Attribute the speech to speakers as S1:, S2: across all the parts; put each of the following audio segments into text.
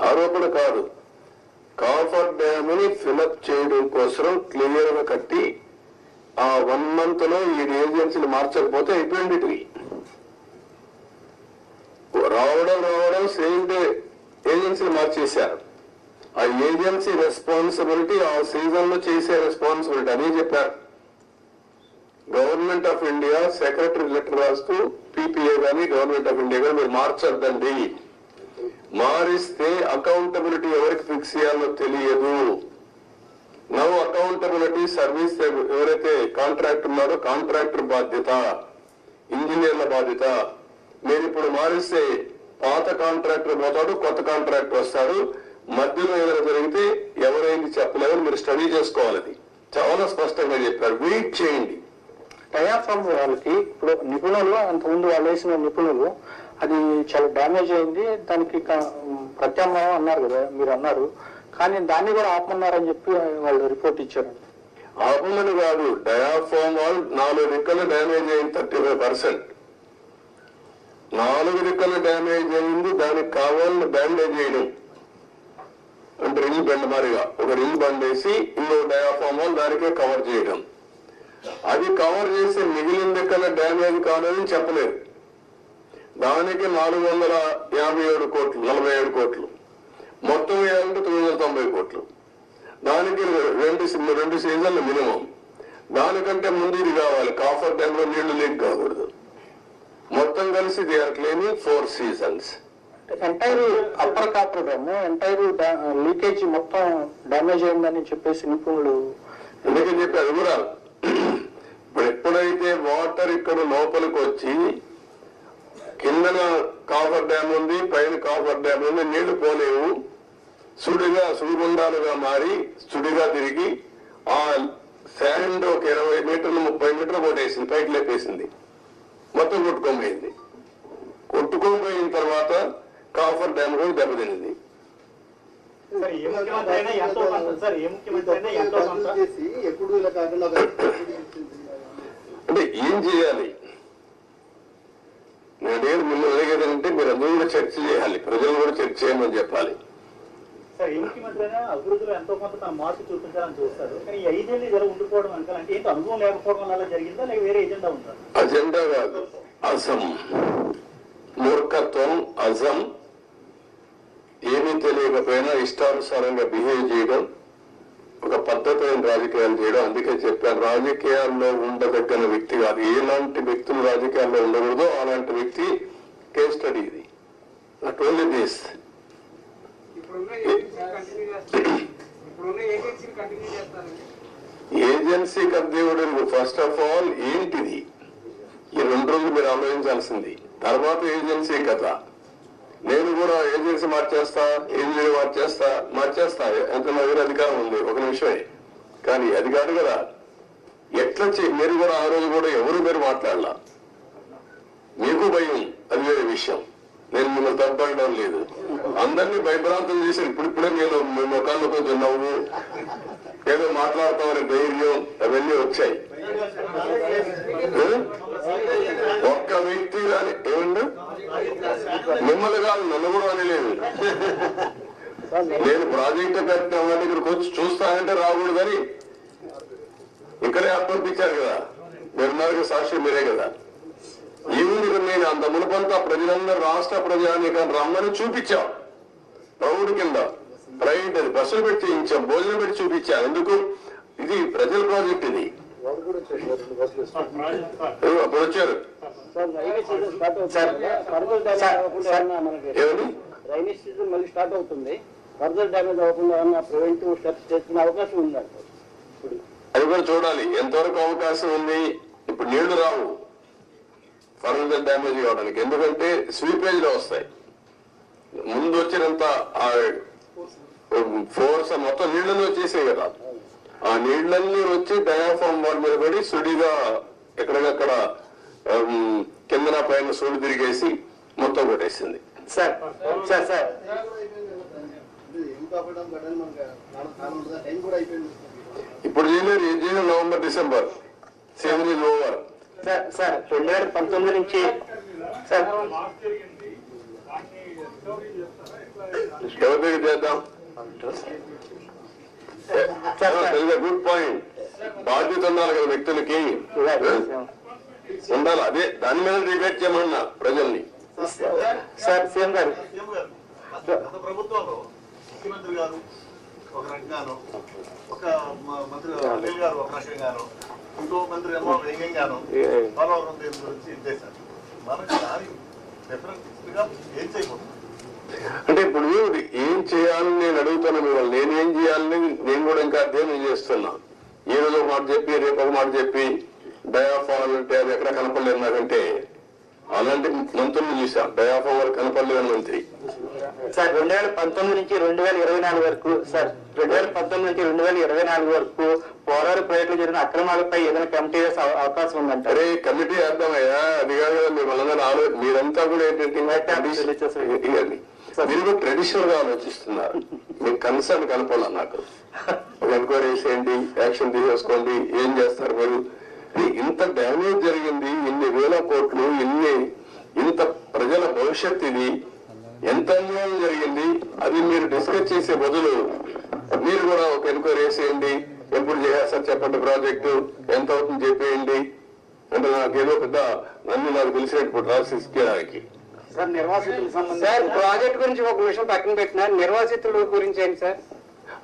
S1: ఆరోపణ కాదు. Copper డ్యామ్ని fill up చేయడం కోసం క్లియర్గా కట్టి ఆ వన్ మంత్లో ఈ ఏజెన్సీని మార్చకపోతే అయిపోయింది ఇది. రావడం రావడం సేమ్ డే ఏజెన్సీని మార్చేశారు. ఆ ఏజెన్సీ రెస్పాన్సిబిలిటీ ఆ సీజన్లో చేసే రెస్పాన్సిబిలిటీ అని చెప్పారు. Government of India secretary letter రాస్తూ పీపీఏ కానీ గవర్నమెంట్ ఆఫ్ ఇండియా కానీ మీరు మార్చొద్దండి. మారిస్తే అకౌంటబిలిటీ ఎవరికి ఫిక్స్ చేయాలో తెలియదు. నవ్ అకౌంటబిలిటీ సర్వీస్ ఎవరైతే కాంట్రాక్ట్ ఉన్నారో కాంట్రాక్టర్ బాధ్యత ఇంజనీర్ల బాధ్యత. మీరు ఇప్పుడు మారిస్తే పాత కాంట్రాక్టర్ పోతాడు కొత్త కాంట్రాక్టర్ వస్తాడు. మధ్యలో ఏదైనా జరిగితే ఎవరైంది చెప్పలేదని మీరు స్టడీ చేసుకోవాలి అది. చాలా స్పష్టంగా చెప్పారు. వెయిట్ చేయండి.
S2: డయాఫ్రమ్ వాళ్ళకి ఇప్పుడు నిపుణులు అంతకుముందు వాళ్ళు వేసిన నిపుణులు అది చాలా డ్యామేజ్ అయింది. దానికి ప్రత్యామ్నాయం అన్నారు కదా మీరు అన్నారు. కానీ దాన్ని కూడా ఆపమన్నారని చెప్పి వాళ్ళు రిపోర్ట్ ఇచ్చారు.
S1: ఆపమని కాదు డయాఫామ్ వాల్ నాలుగు రెక్కలు డ్యామేజ్ అయింది థర్టీ ఫైవ్ పర్సెంట్. నాలుగు రెక్కలు డ్యామేజ్ అయింది దానికి కావాలని బ్యాండేజ్ చేయడం. అంటే రిల్ బెండ్ మారిగా ఒక రిల్ బండ్ వేసి ఇంకో డయాఫామ్ వాల్ దానికే కవర్ చేయడం. అది కవర్ చేసి మిగిలిన రెక్కల డ్యామేజ్ కాదని చెప్పలేదు. దానికి నాలుగు వందల యాభై ఏడు కోట్లు నలభై ఏడు కోట్లు. మొత్తం వేయాలంటే తొమ్మిది వందల తొంభై కోట్లు. దానికి రెండు రెండు సీజన్లు మినిమం. దానికంటే ముందు ఇది కావాలి. కాఫర్ డ్యామ్లో నీళ్ళు లీక్ కాకూడదు. మొత్తం కలిసి they are claiming four seasons.
S2: Entire upper copper dam entire leakage మొత్తం డ్యామేజ్ అయిందని చెప్పేసి నిపుణులు
S1: అందుకే చెప్పి అది కూడా ఇప్పుడు ఎప్పుడైతే వాటర్ ఇక్కడ లోపలికి వచ్చి కిందన కాఫర్ డ్యామ్ ఉంది పైన కాఫర్ డ్యామ్ ఉంది నీళ్ళు పోలేవు. సుడిగా సుడిగుండాలుగా మారి సుడిగా తిరిగి ఆ శాండ్ ఒక ఇరవై మీటర్లు ముప్పై మీటర్లు కొట్టేసింది పైకి లేపేసింది. మొత్తం కొట్టుకోపోయింది కొట్టుకోపోయిన తర్వాత కాఫర్ డ్యామ్ కూడా దెబ్బతినింది.
S3: సార్ ఏ ముఖ్యమంత్రి అయినా ఎంతో కొంత సార్ ఏ ముఖ్యమంత్రి అయినా ఎంతో కొంత
S4: చేసి ఎప్పుడు ఇలా కాకుండా
S1: చేయాలి. నేను మిమ్మల్ని అడిగేది అంటే మీరు అందరూ కూడా చర్చ చేయాలి. ప్రజలు కూడా చర్చ చేయమని చెప్పాలి.
S3: అభివృద్ధిలో ఎంతో కొంత తన మార్పు చూపించాలని చూస్తారు. కానీ ఐదేళ్ళు ఇలా ఉండిపోవడం అంటే ఏంటి? అనుభవం లేకపోవడం వల్ల జరిగిందా? లేక వేరే ఉందా?
S1: అజెండా కాదు. అజం మూర్ఖత్వం అజం ఏమీ తెలియకపోయినా ఇష్టానుసారంగా బిహేవ్ చేయడం ఒక పద్ధతైన రాజకీయాలు చేయడం? అందుకే చెప్పాను రాజకీయాల్లో ఉండదగ్గన వ్యక్తి కాదు. ఎలాంటి వ్యక్తులు రాజకీయాల్లో ఉండకూడదో అలాంటి వ్యక్తి కేస్ స్టడీ ఇది. Not only this.
S5: ఏజెన్సీ
S1: కద్దేవుడు ఫస్ట్ ఆఫ్ ఆల్ ఏంటిది? ఈ రెండు రోజులు మీరు ఆలోచించాల్సింది. తర్వాత ఏజెన్సీ కథ నేను కూడా ఏజెన్సీ మార్చేస్తా ఇంజనీర్ మార్చేస్తా మార్చేస్తా. ఎంత నా దగ్గర అధికారం ఉంది. ఒక నిమిషమే. కానీ అది కాదు కదా. ఎట్లా మీరు కూడా ఆ రోజు కూడా ఎవరు మీరు మాట్లాడలా? మీకు భయం. అది వేరే విషయం. నేను మిమ్మల్ని తప్పడం లేదు. అందరినీ భయభ్రాంతం చేసి ఇప్పుడిప్పుడే నేను మీ ముఖాల్లో కొంచెం నవ్వు. ఏదో మాట్లాడతామనే ధైర్యం అవన్నీ వచ్చాయి. ఒక్క వ్యక్తి కానీ ఏమండి మిమ్మల్ని కాదు నన్ను కూడా అనలేదు నేను ప్రాజెక్టు కట్టినామని ఇక్కడికి వచ్చి చూస్తానంటే రాకూడదని ఇక్కడే అప్పర్పించారు కదా. నిర్ణాయక సాక్షి మీరే కదా. ఈవినింగ్ నేను అంత మునుపంతా ప్రజలందరూ రాష్ట్ర ప్రజానీకాన్ని రమ్మని చూపించాం. రౌడు కింద ప్రైవేట్ బస్సులు పెట్టి ఇచ్చాం భోజనం పెట్టి చూపించాం. ఎందుకు ఇది ప్రజల ప్రాజెక్ట్ ఇది
S4: వాళ్ళు కూడా రెండు బస్సులు
S1: అప్పుడు వచ్చారు.
S2: సార్ రైనీ సీజన్ మళ్ళీ స్టార్ట్ అవుతుంది. ఫర్దర్ డ్యామేజ్ అవ్వకుండా ప్రివెంటివ్ స్టెప్స్ చేసుకునే అవకాశం ఉందంట. ఇప్పుడు
S1: అది కూడా చూడాలి. ఎంతవరకు అవకాశం ఉంది? ఇప్పుడు నీళ్ళు రావు. ఫర్దర్ డ్యామేజ్ కావడానికి. ఎందుకంటే స్వీపేజ్లో వస్తాయి. ముందు వచ్చినంత ఫోర్స్ మొత్తం నీళ్ళలో వచ్చేసాయి కదా. ఆ నీళ్ళన్నీ వచ్చి డయాఫామ్ వాల్ మీద పడి సుడిగా ఎక్కడికక్కడ కిందన పైన సుడి తిరిగేసి మొత్తం కొట్టేసింది.
S2: Sir sir sir.
S1: ఇప్పుడు చేయలేరు ఏం చేయలేదు November December. Season is over
S2: sir sir రెండు వేల పంతొమ్మిది నుంచి
S1: ఎవరి దగ్గర చేద్దాం? గుడ్ పాయింట్ బాధ్యత ఉండాలి కదా వ్యక్తులకి. ఉండాలి. అదే దాని మీద డిబేట్ చేయమన్నా ప్రజల్ని.
S2: సార్ సీఎం గారు.
S4: ప్రభుత్వంలో ముఖ్యమంత్రి గారు ఒక రకంగాను ఒక మంత్రి అనిల్ గారు ఒక రకంగాను ఇంకో మంత్రి ఏమో వ్యంగ్యంగాను పోలవరం దీని గురించి ఇచ్చేశారు మనకి దానికి డిఫరెంట్గా ఏం చేయకూడదు.
S1: అంటే ఇప్పుడు ఏం చేయాలని నేను అడుగుతున్నా మిమ్మల్ని నేను ఏం చేయాలని నేను కూడా ఇంకా అధ్యయనం చేస్తున్నా. ఈ రోజు ఒక మాట చెప్పి రేపు ఒక మాట చెప్పి డయాఫాల్ అంటే అది ఎక్కడ కనపడలేదు నాకంటే. అలాంటి మంత్రులు చూసాం డయాఫాల్ వరకు కనపడలేదని మంత్రి.
S2: సార్ రెండు వేల పంతొమ్మిది నుంచి రెండు వేల ఇరవై నాలుగు వరకు సార్ రెండు వేల పంతొమ్మిది నుంచి రెండు వేల ఇరవై నాలుగు వరకు పోరాడు ప్రాజెక్టులో జరిగిన అక్రమాలపై ఏదైనా కమిటీ వేసే అవకాశం ఉందంటారు
S1: అరే కమిటీ వేద్దామయ్యా అది కాదు కదా మిమ్మల్ని మీరంతా కూడా ఏంటంటే. మీరు కూడా ట్రెడిషనల్గా ఆలోచిస్తున్నారు. మీకు కన్సర్న్ కనపడాలి నాకు. ఒక ఎంక్వైరీ చేసేయండి యాక్షన్ తీసేసుకోండి ఏం చేస్తారు మీరు? ఇంత డ్యామేజ్ జరిగింది ఇన్ని వేల కోట్లు ఇన్ని ఇంత ప్రజల భవిష్యత్ ఇది ఎంత అన్యాయం జరిగింది అది మీరు డిస్కస్ చేసే బదులు మీరు కూడా ఒక ఎంక్వైరీ చేసేయండి ఎప్పుడు చేసేస్తారు చెప్పండి ప్రాజెక్టు ఎంత అవుతుంది చెప్పేయండి. అంటే నాకు ఏదో పెద్ద నన్ను నాకు తెలిసినట్టు రాసి ఇచ్చేదానికి.
S2: సార్ నిర్వాసితులకు సంబంధించి సార్ ప్రాజెక్ట్ గురించి ఒక విషయం పక్కన పెట్టిన నిర్వాసితుల గురించి ఏంటి సార్?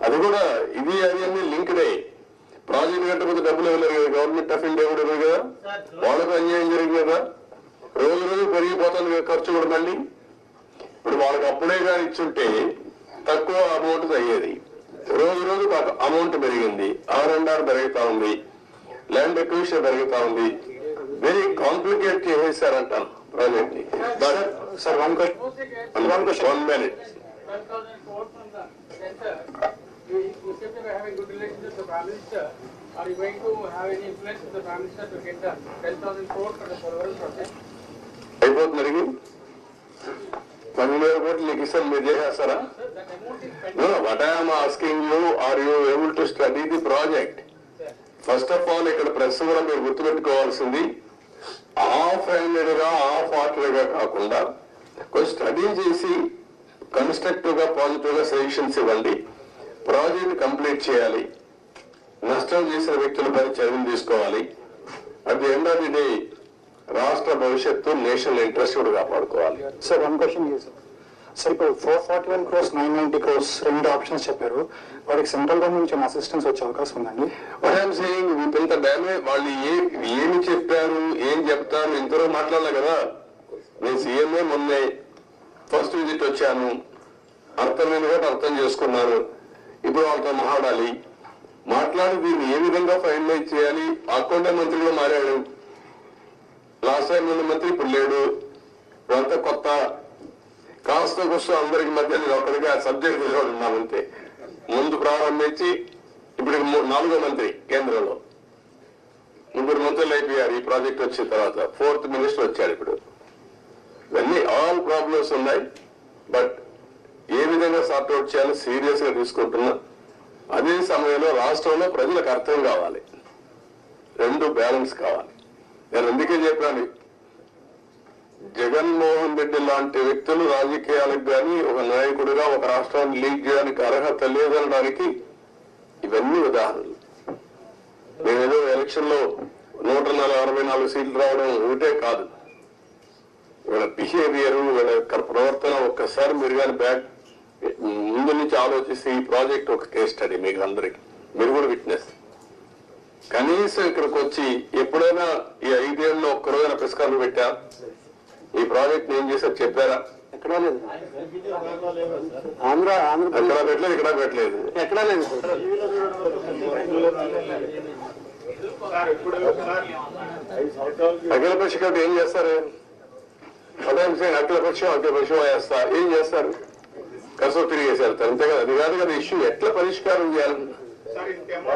S1: అది కూడా ఇది అది అన్ని లింక్డే. ప్రాజెక్ట్ కట్టకపోతే డబ్బులు ఇవ్వలేరు కదా గవర్నమెంట్ ఆఫ్ ఇండియా కూడా ఇవ్వదు కదా. వాళ్ళకు అన్యాయం జరిగింది కదా. రోజు రోజు పెరిగిపోతుంది కదా ఖర్చు కూడా మళ్ళీ. ఇప్పుడు వాళ్ళకి అప్పుడే కానీ ఇచ్చుంటే తక్కువ అమౌంట్ అయ్యేది. రోజు రోజు అమౌంట్ పెరిగింది. ఆర్ అండ్ ఆర్ పెరుగుతా ఉంది. ల్యాండ్ ఎక్విషన్ పెరుగుతా ఉంది. వెరీ కాంప్లికేట్ చేసేసారంటాను ప్రాజెక్ట్ని
S2: sir one question
S1: one one minute
S5: 12,000 crores from the center. You, you seem to be having good relations with the Prime Minister. Are you going to have any influence with the Prime Minister to get the 10,000 crores for the Polvaram project?
S1: అయిపోతుంది అడిగి పన్నెండు వేల కోట్లు నీకు ఇస్తాను మీరు చేసేస్తారా I am asking you, are you able to study the project? First of all ఇక్కడ ప్రెస్ కూడా మీరు గుర్తుపెట్టుకోవాల్సింది హాఫ్ హ్యాండెడ్గా హాఫ్ హార్టెడ్గా కాకుండా కొంచెం స్టడీ చేసి కన్స్ట్రక్టివ్గా పాజిటివ్గా సజెషన్స్ ఇవ్వండి. ప్రాజెక్ట్ కంప్లీట్ చేయాలి. నష్టం చేసిన వ్యక్తులపై చర్యలు తీసుకోవాలి. At the end of the day రాష్ట్ర భవిష్యత్తు నేషనల్ ఇంట్రెస్ట్ కూడా కాపాడుకోవాలి.
S2: సార్ వన్ క్వశ్చన్ సార్ ఇప్పుడు four forty one crores nine ninety crores రెండు ఆప్షన్స్ చెప్పారు. వాడికి సెంట్రల్ గవర్నమెంట్ నుంచి అసిస్టెన్స్ వచ్చే అవకాశం ఉందండి?
S1: ఐఎమ్ సేయింగ్ ఇంత డ్యామేజ్ వాళ్ళు ఏ ఏమి చెప్పారు ఏం చెప్తారు ఎంతరో మాట్లాడలే కదా. నేను సీఎంఏ మొన్నే ఫస్ట్ విజిట్ వచ్చాను. అర్థమైన కూడా అర్థం చేసుకున్నాను ఇప్పుడు వాళ్ళతో మాట్లాడాలి. మాట్లాడి దీన్ని ఏ విధంగా ఫైనలైజ్ చేయాలి? అక్కడే మంత్రిగా మారాడు. లాస్ట్ టైం ఉన్న మంత్రి ఇప్పుడు లేడు. ఇదంతా కొత్త కాస్త కోసం అందరికి మధ్య నేను ఒకరిగా సబ్జెక్ట్ తెలియదు ముందు ప్రారంభించి ఇప్పుడు మూ- నాలుగో మంత్రి కేంద్రంలో. ముగ్గురు మంత్రులు అయిపోయారు ఈ ప్రాజెక్ట్ వచ్చిన తర్వాత. ఫోర్త్ మినిస్టర్ వచ్చాడు ఇప్పుడు. ఇవన్నీ ఆల్ ప్రాబ్లమ్స్ ఉన్నాయి. బట్ ఏ విధంగా సార్ట్అవుట్ చేయాలో సీరియస్గా తీసుకుంటున్నా. అదే సమయంలో రాష్ట్రంలో ప్రజలకు అర్థం కావాలి. రెండు బ్యాలెన్స్ కావాలి. నేను అందుకే చెప్పాను జగన్మోహన్ రెడ్డి లాంటి వ్యక్తులు రాజకీయాలకు కానీ ఒక నాయకుడిగా ఒక రాష్ట్రాన్ని లీడ్ చేయడానికి అర్హత లేదనడానికి ఇవన్నీ ఉదాహరణలు. నేనేదో ఎలక్షన్లో నూట అరవై నాలుగు సీట్లు రావడం ఒకటే కాదు. వీళ్ళ బిహేవియర్ వీళ్ళ యొక్క ప్రవర్తన ఒక్కసారి మీరు కానీ బ్యాక్ ముందు నుంచి ఆలోచిస్తే ఈ ప్రాజెక్ట్ ఒక కేస్ స్టడీ మీకు అందరికి. మీరు కూడా విట్నెస్. కనీసం ఇక్కడికి వచ్చి ఎప్పుడైనా ఈ ఐదేళ్ళలో ఒక్క రోజైన పుస్తకాలు పెట్టారు ఈ ప్రాజెక్ట్ ఏం చేశారు చెప్పారా?
S2: ఎక్కడా లేదు. ఆంధ్ర ఆంధ్ర
S1: అక్కడ పెట్టలేదు ఇక్కడ పెట్టలేదు.
S2: ఎక్కడా లేదు.
S1: అఖిల పక్ష కమిటీ ఏం చేస్తారు? ఉదయం సేన్ అఖిల పక్షం అఖిల పక్షం వేస్తా ఏం చేస్తారు? కసో తిరిగి వేసేస్తారు. అంతే కదా? అది కాదు కదా ఇష్యూ. ఎట్లా పరిష్కారం చేయాలి?
S6: సార్ ఇంకేమో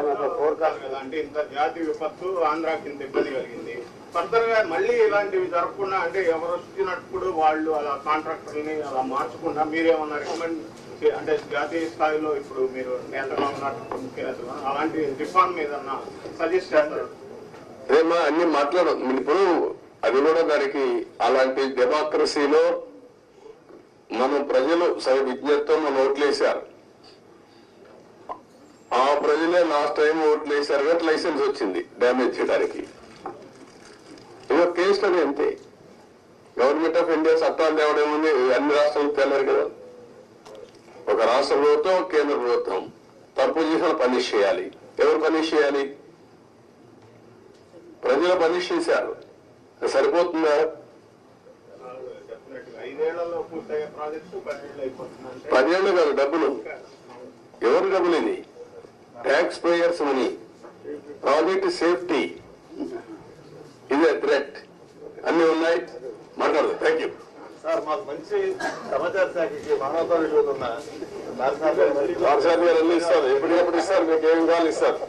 S6: కాదు కదా? అంటే ఇంత జాతి విపత్తు ఆంధ్రాకి ఇంత ఇబ్బంది కలిగింది. ఫర్దర్గా మళ్ళీ ఇలాంటివి జరగకుండా అంటే ఎవరు వచ్చినప్పుడు వాళ్ళు అలా కాంట్రాక్టర్ని అలా మార్చకుండా మీరేమన్నా రికమెండ్ అంటే జాతీయ స్థాయిలో ఇప్పుడు మీరు నేతగా ఉన్నట్టు ముఖ్యనేతగా అలాంటి రిఫార్మ్ ఏదన్నా సజెస్ట్ చేస్తారు?
S1: అదేమా అన్ని మాట్లాడదు మీరు ఇప్పుడు అది కూడా దానికి అలాంటి డెమోక్రసీలో మనం ప్రజలు సరి విజ్ఞతతో మనం ఓట్లేశారు. ఆ ప్రజలే లాస్ట్ టైం ఓట్లు వేశారు కాబట్టి లైసెన్స్ వచ్చింది డ్యామేజ్ చేయడానికి. ఇదో కేసు అది అంతే. గవర్నమెంట్ ఆఫ్ ఇండియా చట్టాలు తేవడం ఉంది అన్ని రాష్ట్రాలకు తేలేరు కదా. ఒక రాష్ట్ర ప్రభుత్వం కేంద్ర ప్రభుత్వం. తప్పు చేసిన పనిష్ చేయాలి. ఎవరు పనిష్ చేయాలి? ప్రజలు పనిష్ చేశారు. సరిపోతుందా?
S6: డెఫినెట్
S1: పదేళ్ళు కాదు డబ్బులు. ఎవరు డబ్బులు ఇది? Tax payers money project safety ఇదే థ్రెట్ అన్ని ఉన్నాయి మాట్లాడదు థ్యాంక్ యూ
S4: నుంచి సమాచార శాఖకి మానవతా విలువలు ఉన్న నాలుగు
S1: గారు అన్ని ఇస్తారు. ఎప్పటికప్పుడు ఇస్తారు. మీకు ఏం కావాలి ఇస్తారు.